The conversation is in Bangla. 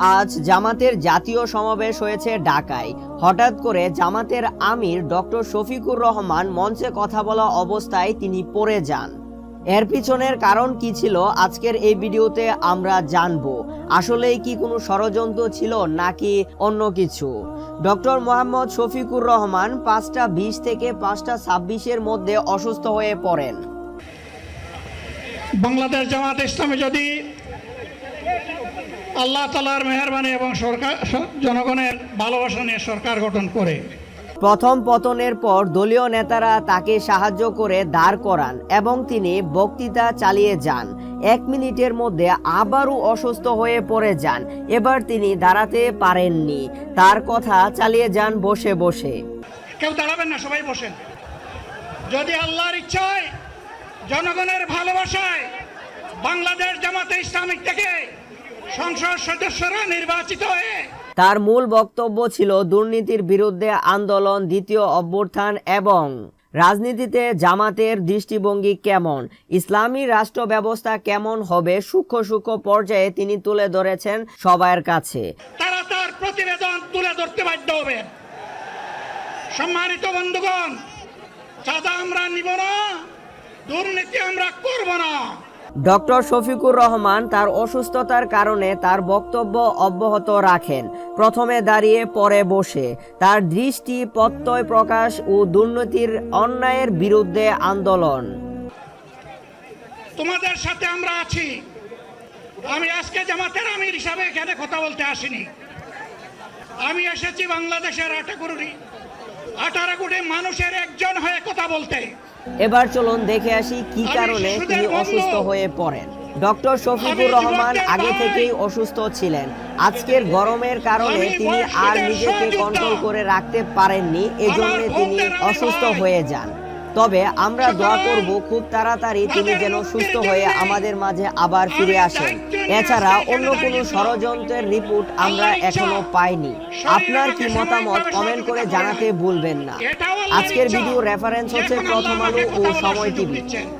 আজ জামাতের জাতীয় সমাবেশ হয়েছে ঢাকায়। হঠাৎ করে জামাতের আমির ডক্টর শফিকুর রহমান মঞ্চে কথা বলা অবস্থায় তিনি পড়ে যান। এর পিছনের কারণ কি ছিল আজকের এই ভিডিওতে আমরা জানব। আসলেই কি কোনো ষড়যন্ত্র ছিল নাকি অন্য কিছু? ডক্টর মোহাম্মদ শফিকুর রহমান পাঁচটা বিশ থেকে পাঁচটা ছাব্বিশের মধ্যে অসুস্থ হয়ে পড়েন। বাংলাদেশ জামাত ইসলামে যদি আল্লাহ তালার মেহরবানি এবং সরকার জনগণের ভালোবাসা নিয়ে সরকার গঠন করে। প্রথম পতনের পর দলীয় নেতারা তাকে সাহায্য করে দাঁড় করান এবং তিনি বক্তৃতা চালিয়ে যান। এক মিনিটের মধ্যে আবারও অসুস্থ হয়ে পড়ে যান। এবার তিনি দাঁড়াতে পারেননি। তার কথা চালিয়ে যান বসে বসে। কেউ দাঁড়াবেন না সবাই বসেন। যদি আল্লাহর ইচ্ছায় জনগণের ভালোবাসায় বাংলাদেশ জামাতে ইসলামিক থেকে সংসদ সদস্যরা নির্বাচিত হয়ে তার মূল বক্তব্য ছিল দুর্নীতির বিরুদ্ধে আন্দোলন দ্বিতীয় অভ্যুত্থান এবং রাজনীতিতে জামাতের দৃষ্টিভঙ্গি কেমন ইসলামী রাষ্ট্র ব্যবস্থা কেমন হবে সূক্ষ্ম সূক্ষ্ম পর্যায়ে তিনি তুলে ধরেছেন সবার কাছে। তারা তার প্রতিবেদন তুলে ধরতে বাধ্য হবেন সম্মানিত বন্ধুগণ চাঁদা আমরা নিব না দুর্নীতি আমরা করব না। ডক্টর শফিকুর রহমান তার অসুস্থতার কারণে তার বক্তব্য অব্যাহত রাখেন। প্রথমে দাঁড়িয়ে পরে বসে। তার দৃষ্টি, প্রত্যয় প্রকাশ ও দুর্নীতির অন্যায়ের বিরুদ্ধে আন্দোলন। তোমাদের সাথে আমরা আছি। আমি আজকে জামাতের আমির হিসাবে এখানে কথা বলতে আসিনি। আমি এসেছি বাংলাদেশের আঠারো কোটি মানুষের একজন হয়ে কথা বলতে। এবার চলুন দেখে আসি কি কারণে তিনি অসুস্থ হয়ে পড়েন। ডক্টর শফিকুর রহমান আগে থেকেই অসুস্থ ছিলেন। আজকের গরমের কারণে তিনি আর নিজেকে কন্ট্রোল করে রাখতে পারেননি এজন্য তিনি অসুস্থ হয়ে যান। তবে আমরা দোয়া করব, খুব তাড়াতাড়ি তিনি যেন সুস্থ হয়ে আমাদের মাঝে আবার ফিরে আসেন। এছাড়া অন্য কোনো ষড়যন্ত্রের রিপোর্ট আমরা এখনও পাইনি। আপনার কি মতামত কমেন্ট করে জানাতে ভুলবেন না। আজকের ভিডিও রেফারেন্স হচ্ছে প্রথম আলো ও সময় টিভি।